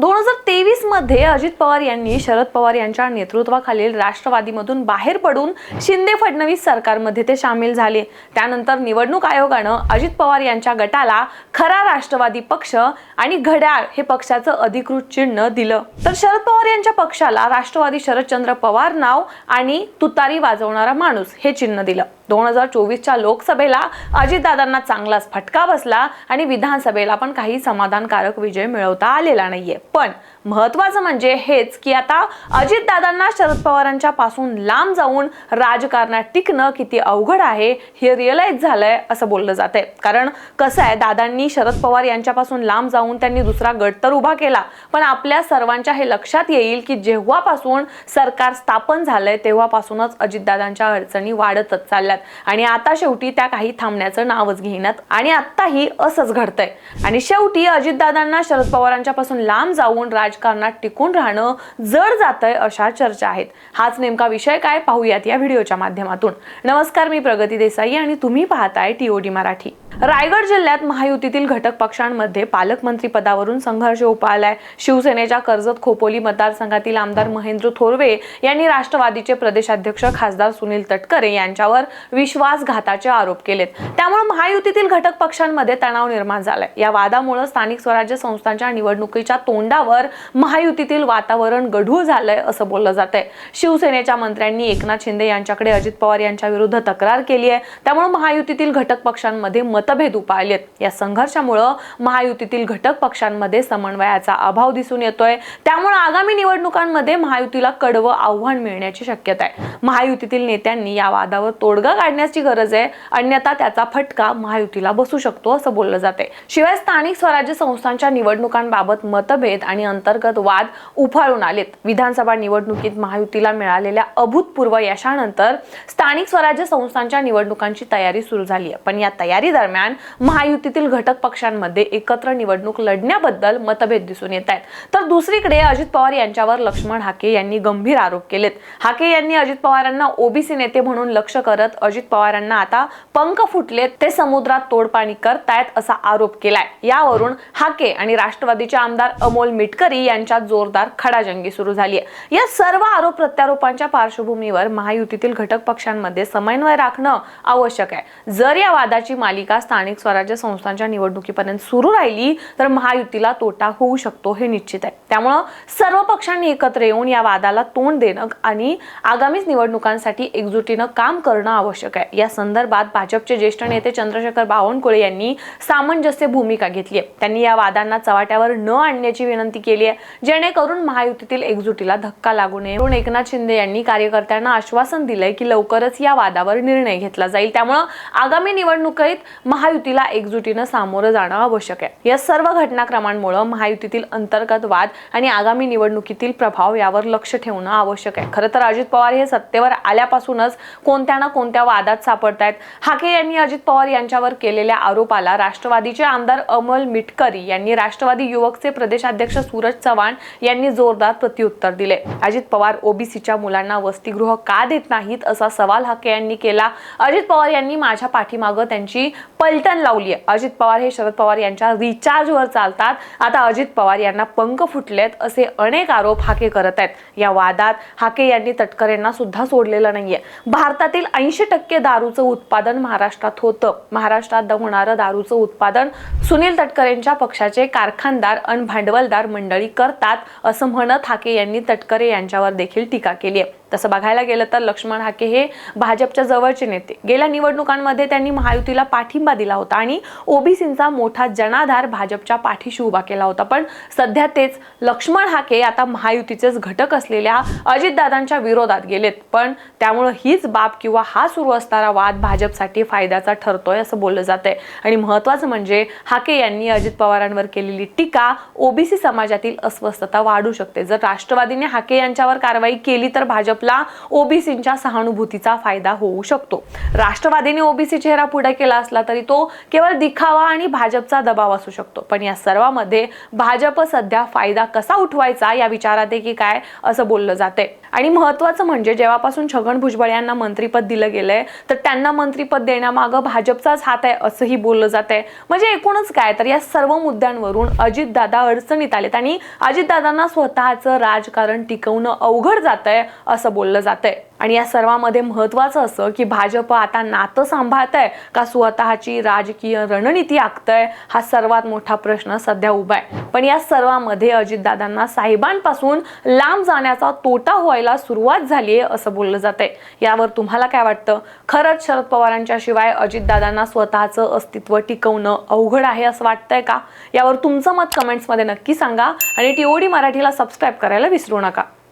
दोन हजार तेवीसमध्ये अजित पवार यांनी शरद पवार यांच्या नेतृत्वाखालील राष्ट्रवादीमधून बाहेर पडून शिंदे फडणवीस सरकारमध्ये ते सामील झाले. त्यानंतर निवडणूक आयोगानं अजित पवार यांच्या गटाला खरा राष्ट्रवादी पक्ष आणि घड्याळ हे पक्षाचं अधिकृत चिन्ह दिलं. तर शरद पवार यांच्या पक्षाला राष्ट्रवादी शरदचंद्र पवार नाव आणि तुतारी वाजवणारा माणूस हे चिन्ह दिलं. दोन हजार चोवीसच्या लोकसभेला अजितदादांना चांगलाच फटका बसला आणि विधानसभेला पण काही समाधानकारक विजय मिळवता आलेला नाहीये. पण महत्वाचं म्हणजे हेच की आता अजितदादांना शरद पवारांच्या पासून लांब जाऊन राजकारणात टिकणं किती अवघड आहे हे रिअलाइज झालंय असं बोललं जातंय. कारण कसं आहे दादांनी शरद पवार यांच्यापासून लांब जाऊन त्यांनी दुसरा गट तर उभा केला पण आपल्या सर्वांच्या हे लक्षात येईल की जेव्हापासून सरकार स्थापन झालंय तेव्हापासूनच अजितदादांच्या अडचणी वाढतच चालल्यात. आणि आता शेवटी त्या काही थांबण्याचं नावच घेण्यात आणि आत्ताही असंच घडतंय. आणि शेवटी अजितदादांना शरद पवारांच्या पासून लांब जाऊन राजकारणात टिकून राहणं जड जातंय अशा चर्चा आहेत. हाच नेमका विषय काय पाहूयात या व्हिडिओच्या माध्यमातून. नमस्कार मी प्रगती देसाई आणि तुम्ही पाहताय टीओडी मराठी. रायगड जिल्ह्यात महायुतीतील घटक पक्षांमध्ये पालकमंत्री पदावरून संघर्ष उपाळलाय. शिवसेनेच्या कर्जत खोपोली मतदारसंघातील आमदार महेंद्र थोरवे यांनी राष्ट्रवादीचे प्रदेशाध्यक्ष खासदार सुनील तटकरे यांच्यावर विश्वासघाताचे आरोप केलेत. त्यामुळे महायुतीतील घटक पक्षांमध्ये तणाव निर्माण झालाय. या वादामुळे स्थानिक स्वराज्य संस्थांच्या निवडणुकीच्या तोंडावर महायुतीतील वातावरण गढूळ झालंय असं बोललं जात आहे शिवसेनेच्या मंत्र्यांनी एकनाथ शिंदे यांच्याकडे अजित पवार यांच्या विरुद्ध तक्रार केली आहे त्यामुळे महायुतीतील घटक पक्षांमध्ये मतभेद उपाळलेत. या संघर्षामुळं महायुतीतील घटक पक्षांमध्ये समन्वयाचा अभाव दिसून येतोय. त्यामुळे आगामी निवडणुकांमध्ये महायुतीला कडवं आव्हान मिळण्याची शक्यता आहे. महायुतीतील नेत्यांनी या वादावर तोडगा काढण्याची गरज आहे. अन्यथा त्याचा फटका महायुतीला बसू शकतो असं बोललं जाते शिवाय स्थानिक स्वराज्य संस्थांच्या निवडणुकांबाबत मतभेद आणि अंतर्गत वाद उफाळून आलेत. विधानसभा निवडणुकीत महायुतीला मिळालेल्या अभूतपूर्व यशानंतर स्थानिक स्वराज्य संस्थांच्या निवडणुकांची तयारी सुरू झाली आहे पण या तयारी दरम्यान दरम्यान महायुतीतील घटक पक्षांमध्ये एकत्र निवडणूक लढण्याबद्दल मतभेद दिसून येत आहेत. तर दुसरीकडे अजित पवार यांच्यावर लक्ष्मण हाके यांनी गंभीर आरोप केलेत. हाके यांनी अजित पवारांना ओबीसी नेते म्हणून लक्ष करत अजित पवारांना आता पंख फुटलेत ते समुद्रात तोडपाणी करतायत असा आरोप केलाय. यावरून हाके आणि राष्ट्रवादीचे आमदार अमोल मिटकरी यांच्यात जोरदार खडाजंगी सुरू झाली आहे. या सर्व आरोप प्रत्यारोपांच्या पार्श्वभूमीवर महायुतीतील घटक पक्षांमध्ये समन्वय राखणं आवश्यक आहे. जर या वादाची मालिका स्थानिक स्वराज्य संस्थांच्या निवडणुकीपर्यंत सुरू राहिली तर महायुतीला तोटा होऊ शकतो हे निश्चित आहे. त्यामुळं सर्व पक्षांनी एकत्र येऊन या वादाला तोंड देणं आणि आगामी निवडणुकांसाठी एकजुटीनं काम करणं आवश्यक आहे. या संदर्भात भाजपचे ज्येष्ठ नेते चंद्रशेखर बावनकुळे यांनी सामंजस्य भूमिका घेतली आहे. त्यांनी या वादांना चव्हाट्यावर न आणण्याची विनंती केली आहे. जेणेकरून महायुतीतील एकजुटीला धक्का लागू नये. म्हणून एकनाथ शिंदे यांनी कार्यकर्त्यांना आश्वासन दिलंय की लवकरच या वादावर निर्णय घेतला जाईल. त्यामुळं आगामी निवडणुकीत महायुतीला एकजुटीनं सामोरं जाणं आवश्यक आहे. या सर्व घटनाक्रमांमुळे महायुतीतील अंतर्गत वाद आणि आगामी निवडणुकीतील प्रभाव यावर लक्ष ठेवणं आवश्यक आहे. खरं तर अजित पवार हे सत्तेवर आल्यापासूनच कोणत्या ना कोणत्या वादात सापडतायत. हाके यांनी अजित पवार यांच्यावर केलेल्या आरोपाला राष्ट्रवादीचे आमदार अमोल मिटकरी यांनी राष्ट्रवादी युवकचे प्रदेशाध्यक्ष सूरज चव्हाण यांनी जोरदार प्रत्युत्तर दिले. अजित पवार ओबीसीच्या मुलांना वसतिगृह का देत नाहीत असा सवाल हाके यांनी केला. अजित पवार यांनी माझ्या पाठीमागं त्यांची पलटण लावली आहे अजित पवार हे शरद पवार यांच्या रिचार्जवर चालतात. आता अजित पवार यांना पंख फुटलेत असे अनेक आरोप हाके करत आहेत. या वादात हाके यांनी तटकरेंना सुद्धा सोडलेलं नाहीये. भारतातील ऐंशी टक्के दारूचं उत्पादन महाराष्ट्रात होतं. महाराष्ट्रात होणारं दारूचं उत्पादन सुनील तटकरेंच्या पक्षाचे कारखानदार अन भांडवलदार मंडळी करतात असं म्हणत हाके यांनी तटकरे यांच्यावर देखील टीका केली आहे तसं बघायला गेलं तर लक्ष्मण हाके हे भाजपच्या जवळचे नेते. गेल्या निवडणुकांमध्ये त्यांनी महायुतीला पाठिंबा दिला होता आणि ओबीसींचा मोठा जनाधार भाजपच्या पाठीशी उभा केला होता. पण सध्या तेच लक्ष्मण हाके आता महायुतीचेच घटक असलेल्या अजितदादांच्या विरोधात गेलेत. पण त्यामुळं हीच बाब किंवा हा सुरू असणारा वाद भाजपसाठी फायद्याचा ठरतोय असं बोललं जातंय. आणि महत्वाचं म्हणजे हाके यांनी अजित पवारांवर केलेली टीका ओबीसी समाजातील अस्वस्थता वाढू शकते. जर राष्ट्रवादीने हाके यांच्यावर कारवाई केली तर भाजप भाजपला ओबीसींच्या सहानुभूतीचा फायदा होऊ शकतो. राष्ट्रवादीने ओबीसी चेहरा पुढे केला असला तरी तो केवळ दिखावा आणि भाजपचा दबाव असू शकतो. पण या सर्वांमध्ये भाजप सध्या फायदा कसा उठवायचा या विचारात आहे की काय असं बोललं जाते आणि महत्वाचं म्हणजे जेव्हापासून छगन भुजबळ यांना मंत्रीपद दिलं गेलं आहे तर त्यांना मंत्रीपद देण्यामागं भाजपचाच हात आहे असंही बोललं जात आहे म्हणजे एकूणच काय तर या सर्व मुद्द्यांवरून अजितदादा अडचणीत आलेत आणि अजितदादांना स्वतःचं राजकारण टिकवणं अवघड जात आहे असं बोललं जात आहे आणि या सर्वामध्ये महत्वाचं असं की भाजप आता नातं सांभाळत आहे का स्वतःची राजकीय रणनीती आखतंय हा सर्वात मोठा प्रश्न सध्या उभा आहे. पण या सर्वामध्ये अजितदादांना साहेबांपासून लांब जाण्याचा तोटा व्हायला सुरुवात झाली आहे असं बोललं जात आहे यावर तुम्हाला काय वाटतं? खरंच शरद पवारांच्या शिवाय अजितदादांना स्वतःचं अस्तित्व टिकवणं अवघड आहे असं वाटतंय का? यावर तुमचं मत कमेंट्समध्ये नक्की सांगा आणि टीओडी मराठीला सबस्क्राईब करायला विसरू नका.